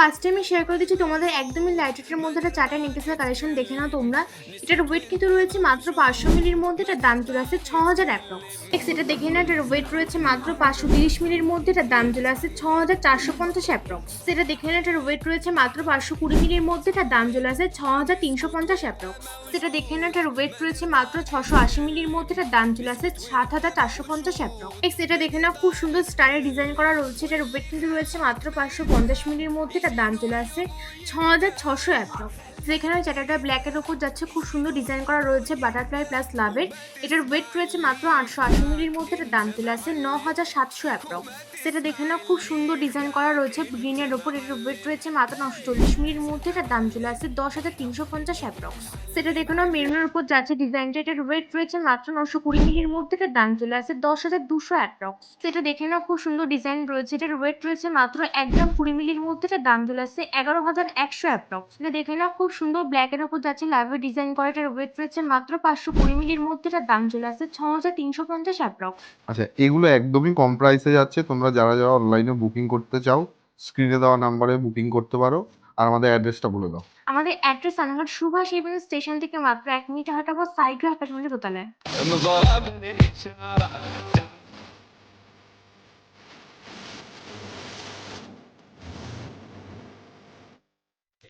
First আমি share করে দিচ্ছি, তোমাদের একদমই লাইট ওয়েটের মধ্যে একটা চারটা নেকলেসের কালেকশন দেখে নাও তোমরা। এটার ওয়েট কিন্তু রয়েছে মাত্র পাঁচশো মিলির মধ্যে এটার দাম চলে আসছে ছ হাজার অ্যাপ্রক্স নেক্সট এটা দেখে নাও, এটার ওয়েট রয়েছে মাত্র পাঁচশো তিরিশ মিলির মধ্যে এটার দাম চলে আসছে ছ হাজার চারশো পঞ্চাশ অ্যাপ্রক্স সেটা দেখে নাও, এটার ওয়েট রয়েছে মাত্র পাঁচশো কুড়ি মিলির মধ্যে এটার দাম চলে আসছে ছ হাজার তিনশো পঞ্চাশ অ্যাপ্রক্স সেটা দেখে নাও, এটার ওয়েট রয়েছে মাত্র ছশো আশি মিলির মধ্যে এটার দাম চলে আসছে সাত হাজার চারশো পঞ্চাশ অ্যাপ্রক্স নেক্সট এটা দেখে নাও, খুব সুন্দর স্টাইলে ডিজাইন করা রয়েছে, এটার ওয়েট কিন্তু রয়েছে মাত্র পাঁচশো পঞ্চাশ মিলির মধ্যে এটার দাম চলে আসছে ছ হাজার ছশো অ্যাপ্রক্স যেখানে চাটাটা ব্ল্যাকের ওপর যাচ্ছে, খুব সুন্দর ডিজাইন করা রয়েছে বাটারফ্লাই প্লাস লাভের এটার ওয়েট রয়েছে মাত্র আটশো আশি মিলির মধ্যে এটার দাম চলে আসছে ন হাজার সাতশো অ্যাপ্রক্স সেটা দেখে নাও, খুব সুন্দর ডিজাইন করা রয়েছে গ্রিনের ওপর। এটার ওয়েট রয়েছে মাত্র নশো চল্লিশ মিলির মধ্যে এটার দাম চলে আসছে দশ হাজার তিনশো পঞ্চাশ অ্যাপ্রক্স সেটা দেখে নাও, মেরুনের উপর যাচ্ছে ডিজাইনটা এটার ওয়েট রয়েছে মাত্র নশো কুড়ি মিলির মধ্যে এটার দাম চলে আসছে দশ হাজার দুশো অ্যাপ্রক্স সেটা দেখে না খুব সুন্দর ডিজাইন রয়েছে, এটার ওয়েট রয়েছে মাত্র এক গ্রাম কুড়ি মিলির মধ্যে এটার দাম চলে আসছে এগারো হাজার একশো অ্যাপ্রক্স এটা দেখে নাও খুব সুন্দর ব্ল্যাকের ওপর যাচ্ছে লাভের ডিজাইন করা এটার ওয়েট রয়েছে মাত্র পাঁচশো কুড়ি মিলির মধ্যে এটার দাম চলে আসছে ছ হাজার তিনশো পঞ্চাশ অ্যাপ্রক্স আচ্ছা এগুলো একদমই কম প্রাইসে যাচ্ছে তোমরা যারা যারা অনলাইনে বুকিং করতে চাও স্ক্রিনে দেওয়া নাম্বারে বুকিং করতে পারো আর আমাদের অ্যাড্রেসটা বলে দাও। আমাদের address Ranaghat Subhash avenue station থেকে মাত্র এক মিনিট হাঁটাবো সাইড হাঁটার দোতলায়। I'm a vibe